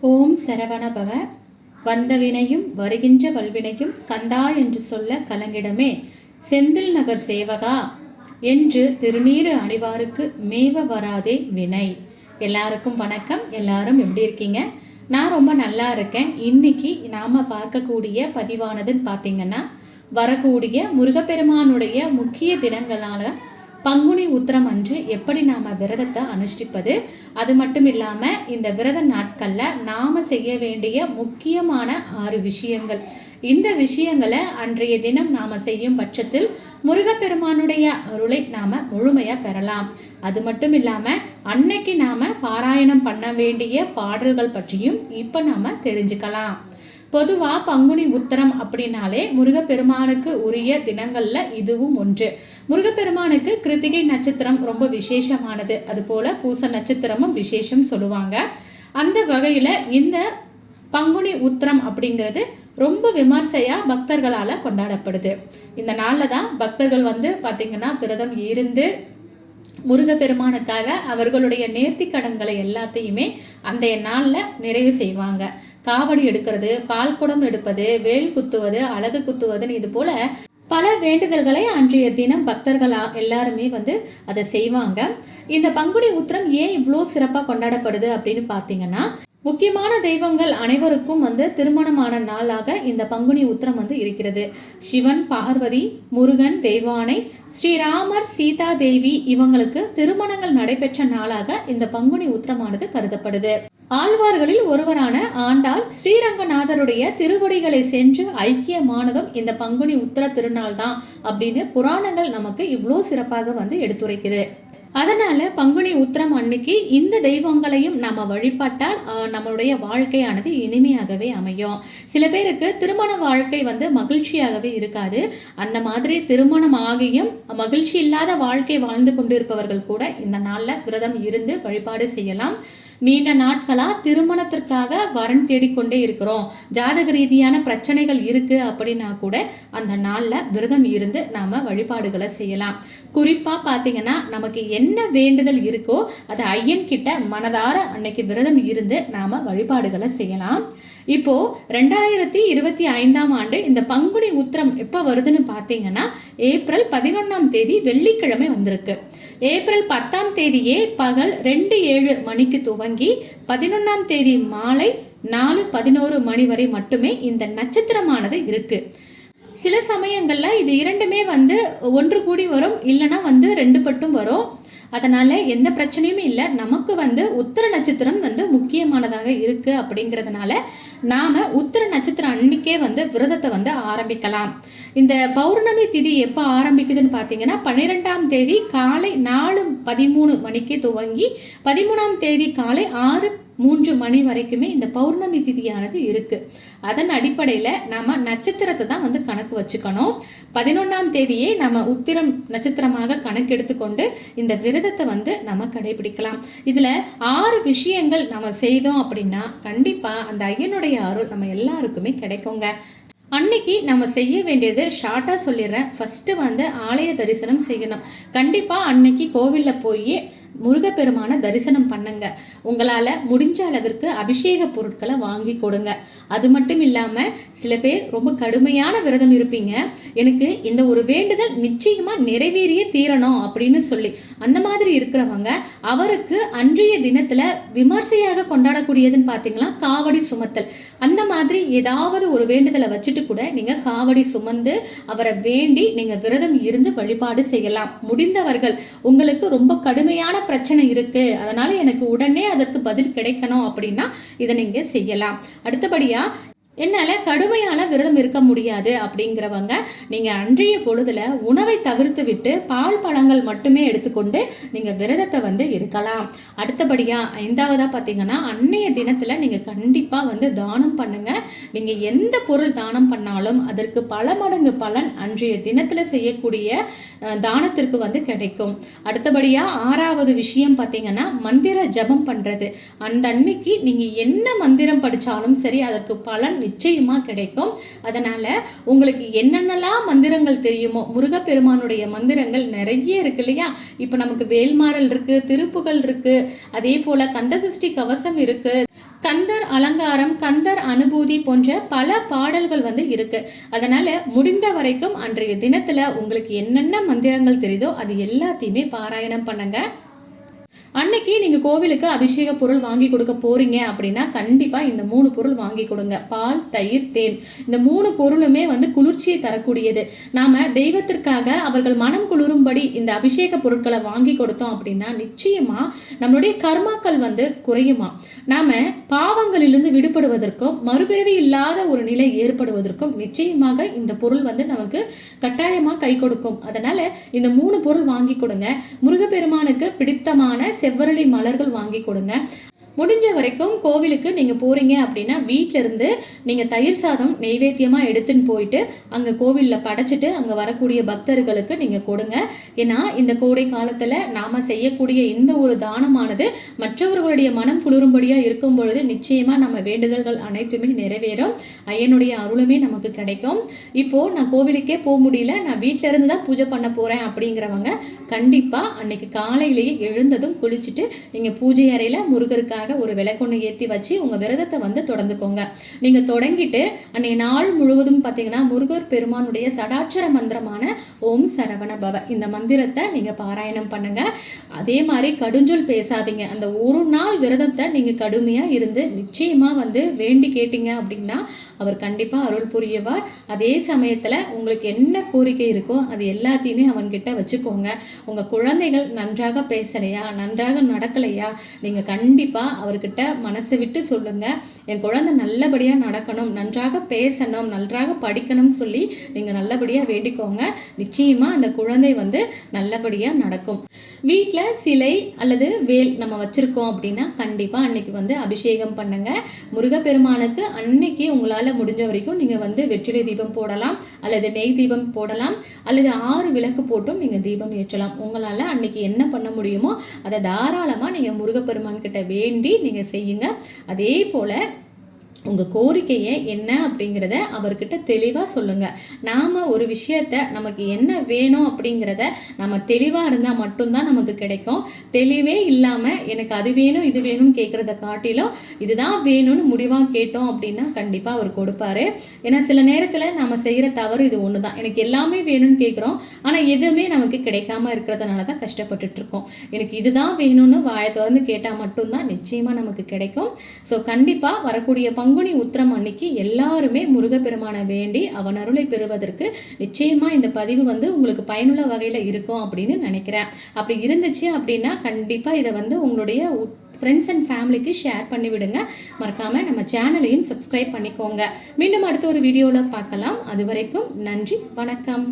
ஓம் சரவணபவ. வந்த வினையும் வருகின்ற வல்வினையும் கந்தா என்று சொல்ல கலங்கிடமே. செந்தில் நகர் சேவகா. என்று திருநீறு அணிவாருக்கு மேவ வராதே வினை. எல்லாருக்கும் வணக்கம். எல்லாரும் எப்படி இருக்கீங்க? நான் ரொம்ப நல்லா இருக்கேன். இன்னைக்கு நாம் பார்க்கக்கூடிய பதிவானதுன்னு பார்த்தீங்கன்னா வரக்கூடிய முருகப்பெருமானுடைய முக்கிய தினங்களான பங்குனி உத்திரம் அன்று எப்படி நாம் விரதத்தை அனுஷ்டிப்பது? அது மட்டும் இல்லாமல் இந்த விரத நாட்களில் நாம் செய்ய வேண்டிய முக்கியமான ஆறு விஷயங்கள். இந்த விஷயங்களை அன்றைய தினம் நாம் செய்யும் பட்சத்தில் முருகப்பெருமானுடைய அருளை நாம் முழுமையாக பெறலாம். அது மட்டும் இல்லாமல் அன்னைக்கு நாம் பாராயணம் பண்ண வேண்டிய பாடல்கள் பற்றியும் இப்போ நாம் தெரிஞ்சுக்கலாம். பொதுவாக பங்குனி உத்தரம் அப்படின்னாலே முருகப்பெருமானுக்கு உரிய தினங்களில் இதுவும் ஒன்று. முருகப்பெருமானுக்கு கிருத்திகை நட்சத்திரம் ரொம்ப விசேஷமானது. அதுபோல் பூச நட்சத்திரமும் விசேஷம் சொல்லுவாங்க. அந்த வகையில் இந்த பங்குனி உத்திரம் அப்படிங்கிறது ரொம்ப விமர்சையாக பக்தர்களால் கொண்டாடப்படுது. இந்த நாளில் தான் பக்தர்கள் வந்து பார்த்திங்கன்னா விரதம் இருந்து முருகப்பெருமானுக்காக அவர்களுடைய நேர்த்தி கடன்களை எல்லாத்தையுமே அந்த நாளில் நிறைவு செய்வாங்க. காவடி எடுக்கிறது பால் குடம் எடுப்பது வேல் குத்துவது அழகு குத்துவதுன்னு இது போல பல வேண்டுதல்களை அன்றைய தினம் பக்தர்கள் எல்லாருமே வந்து அதை செய்வாங்க. இந்த பங்குனி உத்திரம் ஏன் இவ்வளோ சிறப்பாக கொண்டாடப்படுது அப்படின்னு பார்த்தீங்கன்னா முக்கியமான தெய்வங்கள் அனைவருக்கும் வந்து திருமணமான நாளாக இந்த பங்குனி உத்திரம் வந்து இருக்கிறது. சிவன் பார்வதி முருகன் தெய்வானை ஸ்ரீராமர் சீதா தேவி இவங்களுக்கு திருமணங்கள் நடைபெற்ற நாளாக இந்த பங்குனி உத்திரமானது கருதப்படுது. ஆழ்வார்களில் ஒருவரான ஆண்டாள் ஸ்ரீரங்கநாதருடைய திருவடிகளை சென்று ஐக்கியமானதும் இந்த பங்குனி உத்தர திருநாள் தான் அப்படின்னு புராணங்கள் நமக்கு இவ்வளோ சிறப்பாக வந்து எடுத்துரைக்குது. அதனால பங்குனி உத்திரம் அன்னைக்கு இந்த தெய்வங்களையும் நம்ம வழிபட்டால் நம்மளுடைய வாழ்க்கையானது இனிமையாகவே அமையும். சில பேருக்கு திருமண வாழ்க்கை வந்து மகிழ்ச்சியாகவே இருக்காது. அந்த மாதிரி திருமணம் ஆகியும் மகிழ்ச்சி இல்லாத வாழ்க்கை வாழ்ந்து கொண்டிருப்பவர்கள் கூட இந்த நாளில் விரதம் இருந்து வழிபாடு செய்யலாம். நீண்ட நாட்களாக திருமணத்திற்காக வரன் தேடிக்கொண்டே இருக்கிறோம். ஜாதக ரீதியான பிரச்சனைகள் இருக்கு அப்படின்னா கூட அந்த நாளில் விரதம் இருந்து நாம வழிபாடுகளை செய்யலாம். குறிப்பாக பார்த்தீங்கன்னா நமக்கு என்ன வேண்டுதல் இருக்கோ அதை ஐயன் கிட்ட மனதார அன்னைக்கு விரதம் இருந்து நாம வழிபாடுகளை செய்யலாம். இப்போ ரெண்டாயிரத்தி இருபத்தி ஐந்தாம் ஆண்டு இந்த பங்குனி உத்திரம் எப்போ வருதுன்னு பார்த்தீங்கன்னா ஏப்ரல் பதினொன்றாம் தேதி வெள்ளிக்கிழமை வந்திருக்கு. ஏப்ரல் பத்தாம் தேதியே பகல் ரெண்டு ஏழு மணிக்கு துவங்கி பதினொன்றாம் தேதி மாலை நாலு பதினோரு மணி வரை மட்டுமே இந்த நட்சத்திரமானது இருக்கு. சில சமயங்களில் இது இரண்டுமே வந்து ஒன்று கூடி வரும் இல்லைன்னா வந்து ரெண்டு பட்டும் வரும். அதனால எந்த பிரச்சனையுமே இல்லை. நமக்கு வந்து உத்தர நட்சத்திரம் வந்து முக்கியமானதாக இருக்குது அப்படிங்கிறதுனால நாம் உத்தர நட்சத்திரம் அன்னைக்கே வந்து விரதத்தை வந்து ஆரம்பிக்கலாம். இந்த பௌர்ணமி திதி எப்போ ஆரம்பிக்குதுன்னு பார்த்தீங்கன்னா பன்னிரெண்டாம் தேதி காலை நாலு பதிமூணு மணிக்கு துவங்கி பதிமூணாம் தேதி காலை ஆறு மூன்று மணி வரைக்குமே இந்த பௌர்ணமி திதியானது இருக்குது அதன் அடிப்படையில் நம்ம நட்சத்திரத்தை தான் வந்து கணக்கு வச்சுக்கணும். பதினொன்றாம் தேதியே நம்ம உத்திரம் நட்சத்திரமாக கணக்கெடுத்துக்கொண்டு இந்த விரதத்தை வந்து நம்ம கடைபிடிக்கலாம். இதில் ஆறு விஷயங்கள் நம்ம செய்தோம் அப்படின்னா கண்டிப்பாக அந்த ஐயனுடைய அருள் நம்ம எல்லாருக்குமே கிடைக்குங்க. அன்னைக்கு நம்ம செய்ய வேண்டியது ஷார்ட்டாக சொல்லிடுறேன். ஃபஸ்ட்டு வந்து ஆலய தரிசனம் செய்யணும். கண்டிப்பாக அன்னைக்கு கோவிலில் போய் முருகப்பெருமான தரிசனம் பண்ணுங்க. உங்களால் முடிஞ்ச அளவிற்கு அபிஷேக பொருட்களை வாங்கி கொடுங்க. அது மட்டும் இல்லாமல் சில பேர் ரொம்ப கடுமையான விரதம் இருப்பீங்க. எனக்கு இந்த ஒரு வேண்டுதல் நிச்சயமாக நிறைவேறிய தீரணும் அப்படின்னு சொல்லி. அந்த மாதிரி இருக்கிறவங்க அவருக்கு அன்றைய தினத்தில் விமர்சையாக கொண்டாடக்கூடியதுன்னு பார்த்தீங்கன்னா காவடி சுமத்தல். அந்த மாதிரி ஏதாவது ஒரு வேண்டுதலை வச்சுட்டு கூட நீங்கள் காவடி சுமந்து அவரை வேண்டி நீங்கள் விரதம் இருந்து வழிபாடு செய்யலாம். முடிந்தவர்கள் உங்களுக்கு ரொம்ப கடுமையான பிரச்சனை இருக்குது அதனால் எனக்கு உடனே அதற்கு பதில் கிடைக்கணும் அப்படின்னா இதை நீங்கள் செய்யலாம். அடுத்தபடியா என்னால் கடுமையான விரதம் இருக்க முடியாது அப்படிங்கிறவங்க நீங்கள் அன்றைய பொழுதில் உணவை தவிர்த்து விட்டு பால் பழங்கள் மட்டுமே எடுத்துக்கொண்டு நீங்கள் விரதத்தை வந்து இருக்கலாம். அடுத்தபடியாக ஐந்தாவதாக பார்த்தீங்கன்னா அன்னைய தினத்தில் நீங்கள் கண்டிப்பாக வந்து தானம் பண்ணுங்கள் நீங்கள் எந்த பொருள் தானம் பண்ணாலும் அதற்கு பல மடங்கு பலன் அன்றைய தினத்தில் செய்யக்கூடிய தானத்திற்கு வந்து கிடைக்கும். அடுத்தபடியாக ஆறாவது விஷயம் பார்த்தீங்கன்னா மந்திர ஜபம் பண்ணுறது அந்த அன்னைக்கு நீங்கள் என்ன மந்திரம் படித்தாலும் சரி அதற்கு பலன் நிச்சயமாக கிடைக்கும். அதனால் உங்களுக்கு என்னென்னலாம் மந்திரங்கள் தெரியுமோ முருகப்பெருமானுடைய மந்திரங்கள் நிறைய இருக்கு இல்லையா? இப்போ நமக்கு வேல்மாறல் இருக்குது திருப்புகள் இருக்குது அதே போல் கந்தசஷ்டி கவசம் இருக்குது கந்தர் அலங்காரம் கந்தர் அனுபூதி போன்ற பல பாடல்கள் வந்து இருக்கு. அதனால முடிந்த வரைக்கும் அன்றைய தினத்துல உங்களுக்கு என்னென்ன மந்திரங்கள் தெரியுதோ அது எல்லாத்தையுமே பாராயணம் பண்ணுங்க. அன்னைக்கு நீங்கள் கோவிலுக்கு அபிஷேக பொருள் வாங்கி கொடுக்க போகிறீங்க அப்படின்னா கண்டிப்பாக இந்த மூணு பொருள் வாங்கி கொடுங்க. பால் தயிர் தேன். இந்த மூணு பொருளுமே வந்து குளிர்ச்சியை தரக்கூடியது. நாம் தெய்வத்திற்காக அவர்கள் மனம் குளிரும்படி இந்த அபிஷேக பொருட்களை வாங்கி கொடுத்தோம் அப்படின்னா நிச்சயமாக நம்மளுடைய கர்மாக்கள் வந்து குறையுமா? நாம் பாவங்களிலிருந்து விடுபடுவதற்கும் மறுபிறவி இல்லாத ஒரு நிலை ஏற்படுவதற்கும் நிச்சயமாக இந்த பொருள் வந்து நமக்கு கட்டாயமாக கை கொடுக்கும். அதனால் இந்த மூணு பொருள் வாங்கி கொடுங்க. முருகப்பெருமானுக்கு பிடித்தமான செவ்வரளி மலர்கள் வாங்கி கொடுங்க. முடிஞ்ச வரைக்கும் கோவிலுக்கு நீங்கள் போகிறீங்க அப்படின்னா வீட்டிலேருந்து நீங்கள் தயிர் சாதம் நெய்வேத்தியமாக எடுத்துன்னு போயிட்டு அங்கே கோவிலில் படைச்சிட்டு அங்கே வரக்கூடிய பக்தர்களுக்கு நீங்கள் கொடுங்க. ஏன்னா இந்த கோடை காலத்தில் நாம் செய்யக்கூடிய இந்த ஒரு தானமானது மற்றவர்களுடைய மனம் குளிரும்படியாக இருக்கும் பொழுது நிச்சயமாக நம்ம வேண்டுதல்கள் அனைத்துமே நிறைவேறும். ஐயனுடைய அருளுமே நமக்கு கிடைக்கும். இப்போது நான் கோவிலுக்கே போக முடியல நான் வீட்டிலேருந்து தான் பூஜை பண்ண போகிறேன் அப்படிங்கிறவங்க கண்டிப்பாக அன்னைக்கு காலையிலேயே எழுந்ததும் குளிச்சுட்டு நீங்கள் பூஜை அறையில் முருகருக்காக ஒரு விளக்கொன்று ஏற்றி வச்சு உங்கள் விரதத்தை வந்து தொடர்ந்துக்கோங்க. நீங்கள் தொடங்கிட்டு அன்னைய நாள் முழுவதும் பார்த்தீங்கன்னா முருகர் பெருமானுடைய சடாட்சர மந்திரமான ஓம் சரவண பவ. இந்த மந்திரத்தை நீங்கள் பாராயணம் பண்ணுங்க. அதே மாதிரி கடுஞ்சொல் பேசாதீங்க. அந்த ஒரு நாள் விரதத்தை நீங்கள் கடுமையாக இருந்து நிச்சயமாக வந்து வேண்டி கேட்டீங்க அப்படின்னா அவர் கண்டிப்பாக அருள் புரியவார். அதே சமயத்தில் உங்களுக்கு என்ன கோரிக்கை இருக்கோ அது எல்லாத்தையுமே அவன்கிட்ட வச்சுக்கோங்க. உங்கள் குழந்தைகள் நன்றாக பேசலையா? நன்றாக நடக்கலையா? நீங்கள் கண்டிப்பாக அவர்கிட்ட மனசை விட்டு சொல்லுங்கள் என் குழந்தை நல்லபடியாக நடக்கணும் நன்றாக பேசணும் நன்றாக படிக்கணும்னு சொல்லி நீங்கள் நல்லபடியாக வேண்டிக்கோங்க. நிச்சயமாக அந்த குழந்தை வந்து நல்லபடியாக நடக்கும். வீட்டில் சிலை அல்லது வேல் நம்ம வச்சுருக்கோம் அப்படின்னா கண்டிப்பாக அன்னைக்கு வந்து அபிஷேகம் பண்ணுங்கள் முருகப்பெருமானுக்கு அன்னைக்கு உங்களால் முடிஞ்ச வரைக்கும் நீங்கள் வந்து வெற்றிலை தீபம் போடலாம் அல்லது நெய் தீபம் போடலாம் அல்லது ஆறு விளக்கு போட்டும் நீங்கள் தீபம் ஏற்றலாம். உங்களால் அன்னைக்கு என்ன பண்ண முடியுமோ அதை தாராளமாக நீங்கள் முருகப்பெருமான் கிட்ட வேண்டி நீங்கள் செய்யுங்க. அதே போல் உங்கள் கோரிக்கையை என்ன அப்படிங்கிறத அவர்கிட்ட தெளிவாக சொல்லுங்கள் நாம் ஒரு விஷயத்த நமக்கு என்ன வேணும் அப்படிங்கிறத நம்ம தெளிவாக இருந்தால் மட்டும்தான் நமக்கு கிடைக்கும். தெளிவே இல்லாமல் எனக்கு அது வேணும் இது வேணும்னு கேட்குறத காட்டிலும் இதுதான் வேணும்னு முடிவாக கேட்டோம் அப்படின்னா கண்டிப்பாக அவர் கொடுப்பாரு. ஏன்னா சில நேரத்தில் நம்ம செய்கிற தவறு இது ஒன்று தான் எனக்கு எல்லாமே வேணும்னு கேட்குறோம் ஆனால் எதுவுமே நமக்கு கிடைக்காம இருக்கிறதுனால தான் கஷ்டப்பட்டுட்டு இருக்கோம். எனக்கு இதுதான் வேணும்னு வாயை திறந்து கேட்டால் மட்டும்தான் நிச்சயமாக நமக்கு கிடைக்கும். ஸோ கண்டிப்பாக வரக்கூடிய பங்கு பங்குனி உத்திரம் அன்னைக்கு எல்லாருமே முருகப்பெருமானை வேண்டி அவன் அருளை பெறுவதற்கு நிச்சயமாக இந்த பதிவு வந்து உங்களுக்கு பயனுள்ள வகையில் இருக்கும் அப்படின்னு நினைக்கிறேன். அப்படி இருந்துச்சு அப்படின்னா கண்டிப்பாக இதை வந்து உங்களுடைய ஃப்ரெண்ட்ஸ் அண்ட் ஃபேமிலிக்கு ஷேர் பண்ணிவிடுங்க மறக்காமல் நம்ம சேனலையும் சப்ஸ்கிரைப் பண்ணிக்கோங்க. மீண்டும் அடுத்த ஒரு வீடியோவில் பார்க்கலாம். அது வரைக்கும் நன்றி வணக்கம்.